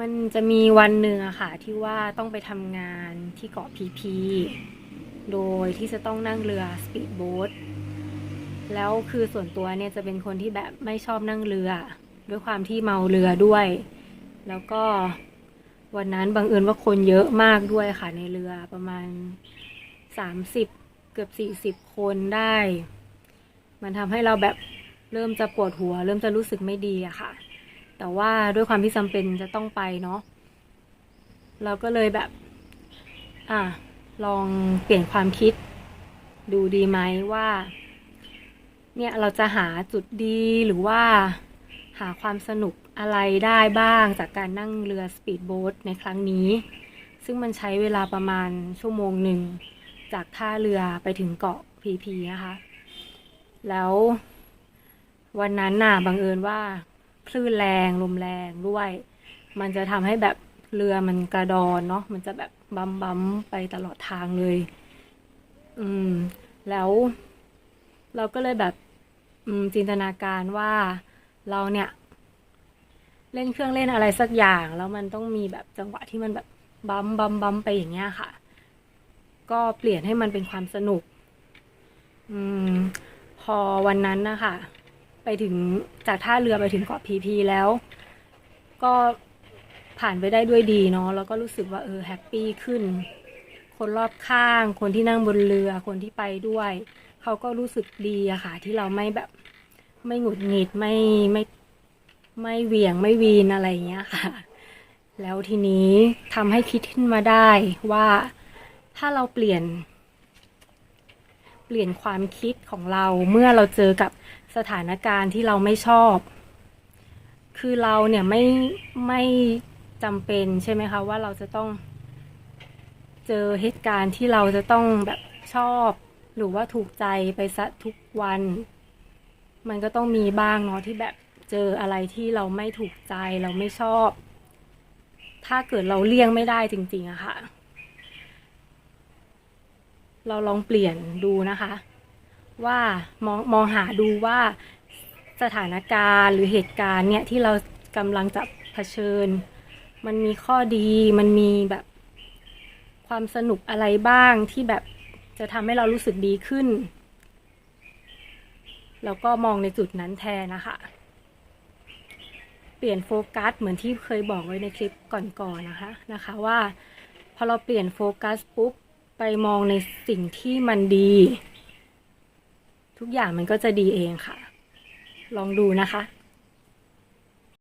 มันจะมีวันหนึ่งอะค่ะ ที่ว่าต้องไปทำงานที่เกาะพีพี โดยที่จะต้องนั่งเรือสปีดโบ๊ทแล้วคือส่วนตัวเนี่ยจะเป็นคนที่แบบไม่ชอบนั่งเรือ ด้วยความที่เมาเรือด้วย แล้วก็วันนั้นบังเอิญว่าคนเยอะมากด้วยค่ะในเรือประมาณสามสิบเกือบสี่สิบคนได้ มันทำให้เราแบบเริ่มจะปวดหัว เริ่มจะรู้สึกไม่ดีอะค่ะ แต่ว่าด้วยความที่จำเป็นจะต้องไปเนาะเราก็เลยแบบ อะลองเปลี่ยนความคิด ดูดีไหมว่า เนี่ยเราจะหาจุดดีหรือว่าหาความสนุกอะไรได้บ้างจากการนั่งเรือสปีดโบ๊ทในครั้งนี้ ซึ่งมันใช้เวลาประมาณชั่วโมงหนึ่ง จากท่าเรือไปถึงเกาะพีพีนะคะ แล้ววันนั้นน่ะบังเอิญว่า คลื่นแรงลมแรงด้วย มันจะทำให้แบบเรือมันกระดอนเนาะมันจะแบบบัมบัมไปตลอดทางเลย อืม แล้ว เราก็เลยแบบจินตนาการว่าเราเนี่ย เล่นเครื่องเล่นอะไรสักอย่าง แล้วมันต้องมีแบบจังหวะที่มันแบบบัมบัมบัมไปอย่างเงี้ยค่ะ ก็เปลี่ยนให้มันเป็นความสนุก อืม พอวันนั้นนะคะ ไปถึงจากท่าเรือไปถึงเกาะพีพีแล้ว ก็ผ่านไปได้ด้วยดีเนาะแล้วก็รู้สึกว่าเออแฮปปี้ขึ้น คนรอบข้าง คนที่นั่งบนเรือคนที่ไปด้วย เขาก็รู้สึกดีอะค่ะ ที่เราไม่แบบ ไม่หงุดหงิดไม่ไม่ไม่เหวี่ยงไม่วีนอะไรอย่างเงี้ยค่ะ แล้วทีนี้ทำให้คิดขึ้นมาได้ว่าถ้าเราเปลี่ยน เปลี่ยนความคิดของเราเมื่อเราเจอกับ สถานการณ์ที่เราไม่ชอบ คือเราเนี่ยไม่ไม่จำเป็นใช่ไหมคะว่าเราจะต้อง เจอเหตุการณ์ที่เราจะต้องแบบชอบ หรือว่าถูกใจไปซะทุกวัน มันก็ต้องมีบ้างเนาะที่แบบเจออะไรที่เราไม่ถูกใจเราไม่ชอบ ถ้าเกิดเราเลี่ยงไม่ได้จริงๆอะค่ะ เราลองเปลี่ยนดูนะคะ ว่ามองมองหาดูว่าสถานการณ์หรือเหตุการณ์เนี่ยที่เรากำลังจะเผชิญ มันมีข้อดีมันมีแบบความสนุกอะไรบ้างที่แบบจะทำให้เรารู้สึกดีขึ้น แล้วก็มองในจุดนั้นแทนนะคะ เปลี่ยนโฟกัสเหมือนที่เคยบอกไว้ในคลิปก่อนๆนะคะนะคะว่าพอเราเปลี่ยนโฟกัสปุ๊บไปมองในสิ่งที่มันดี ทุกอย่างมันก็จะดีเองค่ะ ลองดูนะคะ